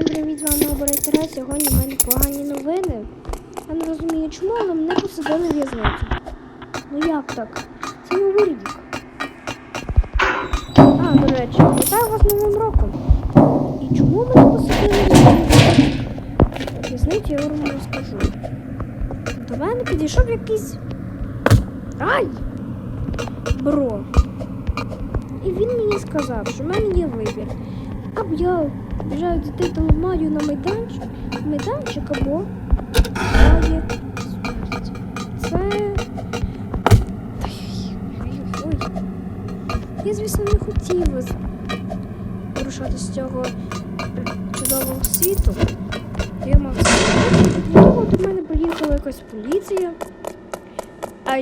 Всім привіт, з вами Оберегтера. Сьогодні в мене погані новини. Я не розумію, чому, але мене посадили в в'язницю. Ну як так? Це новий рік. А, до речі, вітаю вас Новим роком. І чому мене посадили в в'язницю? В'язницю я вам розкажу. До мене підійшов якийсь. Ай! Бро. І він мені сказав, що в мене є вибір. Або я бажаю дітей талмаю на майданчик, майданчик або далі смерть. Це. Я, звісно, не хотів з- вирушати з цього чудового світу. Я мав того до мене приїхала якась поліція. А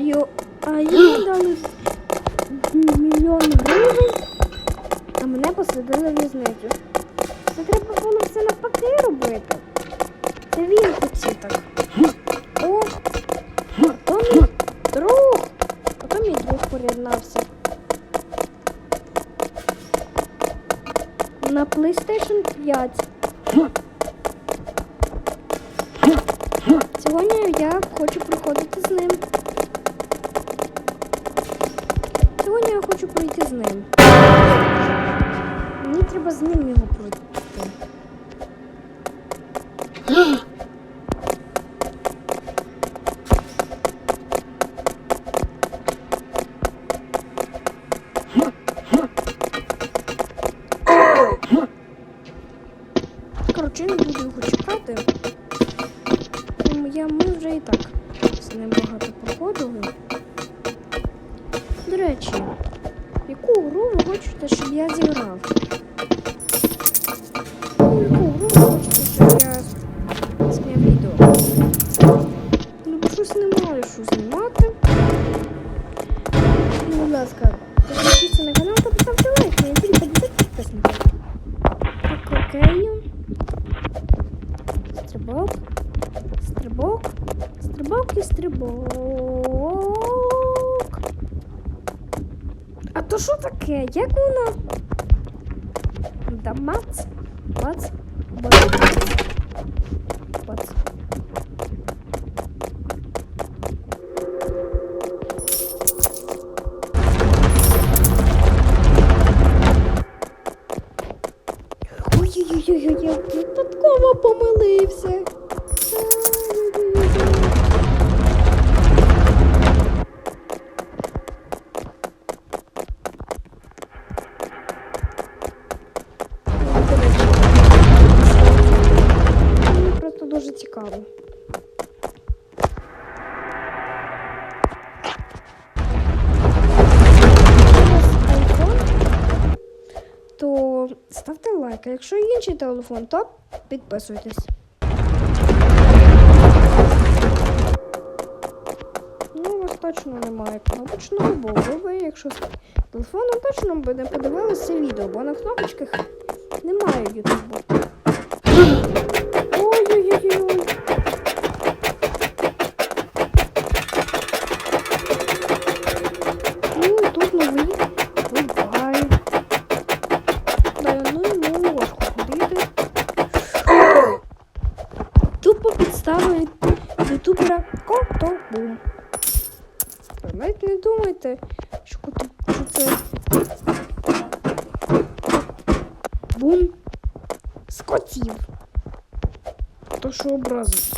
їм дали мільйон гривень, а мене посадили в в'язницю. Це треба було все навпаки робити. Це він хотів так. О, то мій друг. А то мій друг приєднався. На PlayStation 5. Ugh. цікаво. То ставте лайк. А якщо інший телефон, то підписуйтесь. Ну, у вас точно немає кнопочного, бо ви, якщо з телефоном точно б не подивилися відео, бо на кнопочках немає ютубу. То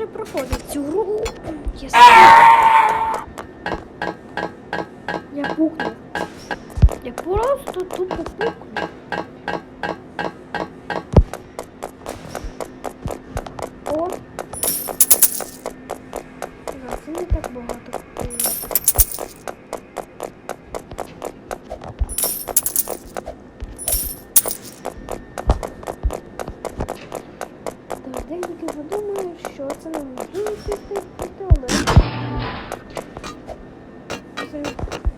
вже проходив цю гру. Я Я пукнув. Я просто тупо пукнув. Це не можливо піти, але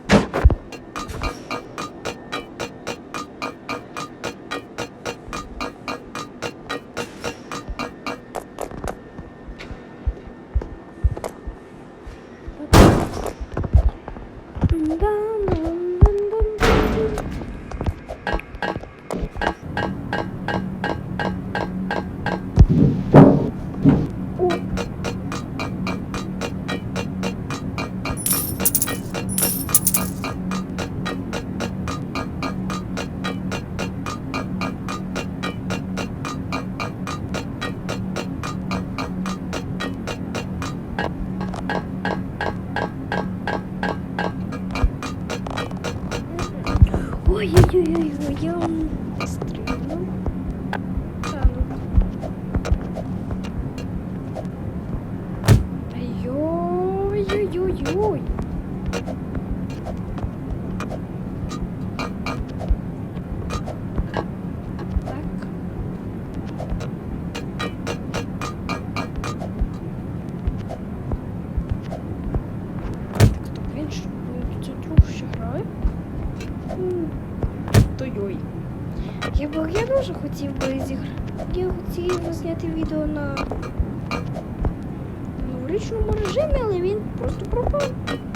але він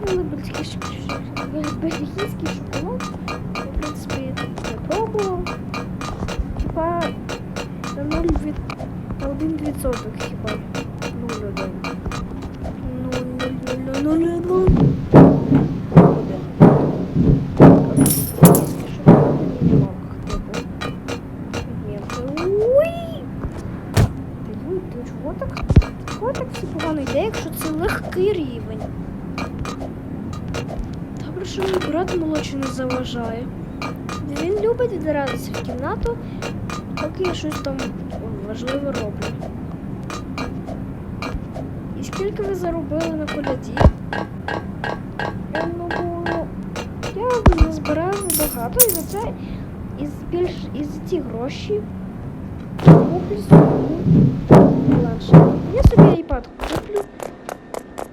пробували бельгійський шоколад? Я, в принципі, не пробував. Хіба на 0 від на 1 відсоток хіба Ну, 0, 0, 0, 0, 0. Бельгійський шоколад і мак, типу. Відмінки. Уй! Та юй, ти чого так? Чого так все погано йде, якщо це легкий рівень? Що мій брат молодший не заважає. Він любить відиратися в кімнату, поки я щось там важливе роблю. І скільки ви заробили на коляді? Ну, я назбирав багато і за це і більш і за ці гроші куплю собі. Я собі iPad куплю.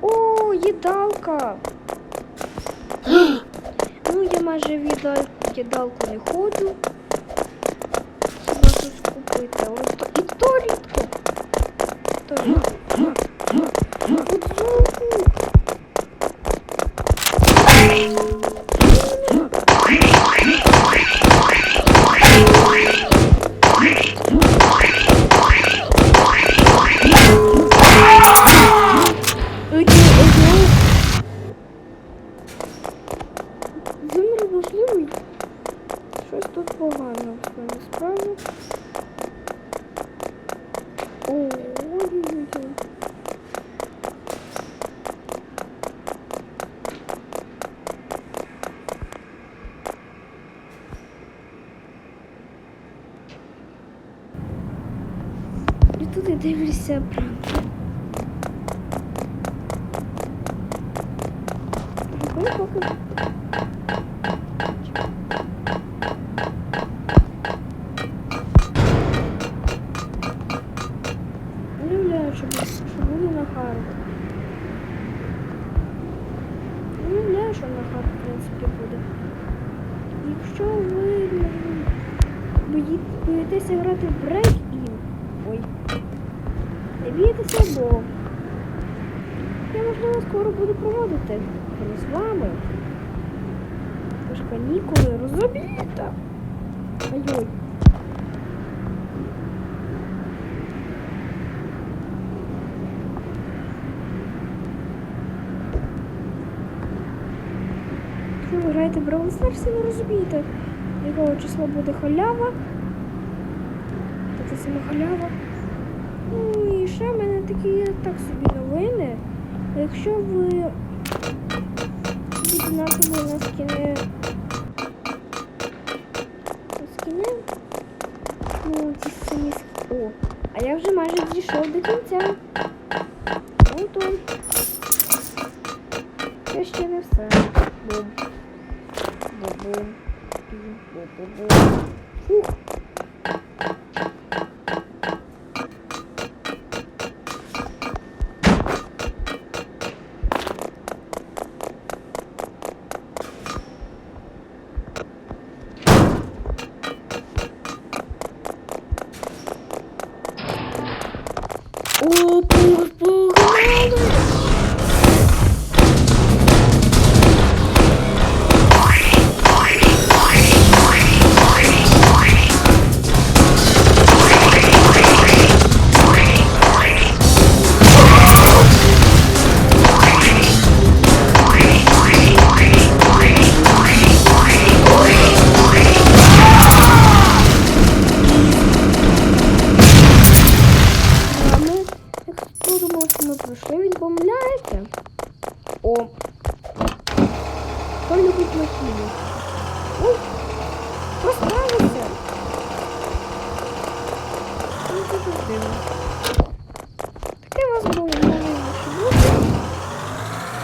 О, їдалка! Ну, я майже від їдалку не ходжу. Хіба щось купити. Ось то, і то рідко. То рідко. Тут і дивлюся прям. Прикольно Не бо я, можливо, скоро буду проводити з вами. Тож канікули розумієте? Ай-ой. Якщо ви граєте в Brawl Stars, ви розумієте, якого числа буде халява. Така сама халява. Ну і ще в мене такі так собі новини. Якщо ви віднаково на скіни на скіни, ну ці самі О, а я вже майже дійшов до кінця. От он. Це ще не все. Бум. Бум-бум. Бум-бум-бум. Фух.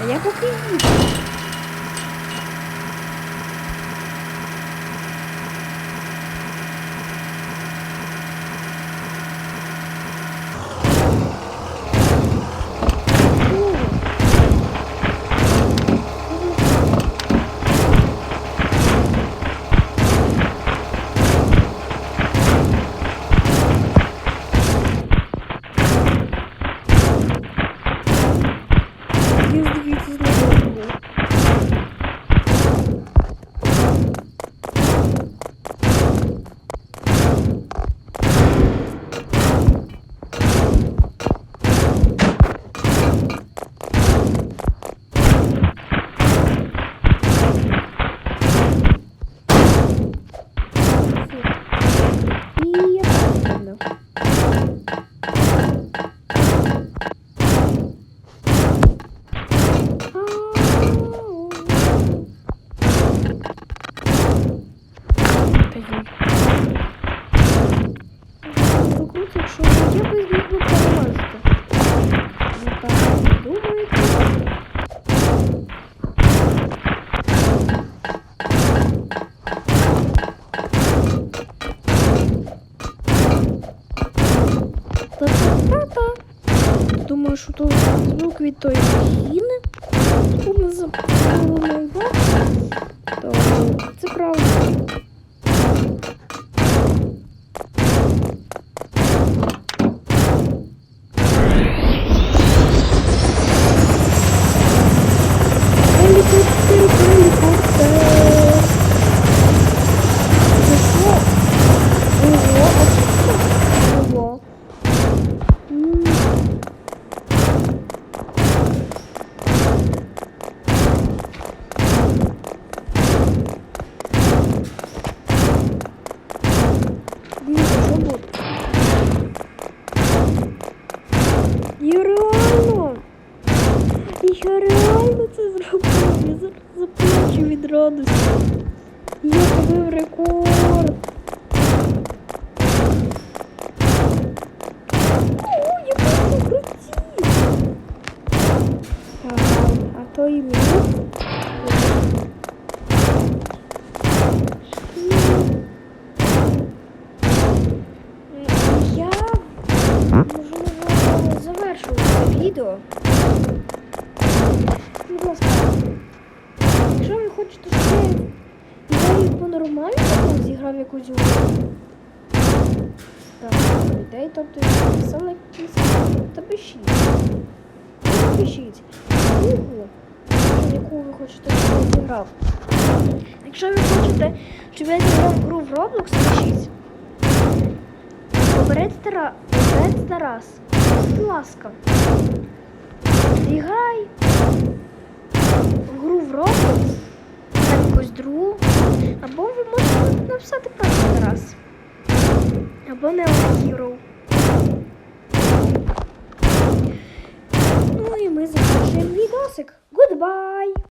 А я поки їду. Від тої махіни. Умно запалено то це правда. Гелікоптер, гелікоптер. Це що? Ого, а що це? Ого. М. Дивіться, що буде. Я реально. Я реально це зробив. Я зараз заплачу від радості. Я побив рекорд. своїм Я можливо завершу це відео. Якщо ви хочете, щоб я ідею по-нормальному зіграв якусь гру. Так, ідеї, тобто я написала якісь, та пишіть. Напишіть книгу, яку ви хочете, щоб я зіграв. Якщо ви хочете, щоб я зіграв гру в Roblox, пишіть. Тара... Тарас. Будь ласка. Зіграй в гру в Roblox, якусь другу. Або ви можете написати просто Тарас. Або не Hero. Ну і ми закінчуємо відосик. Goodbye!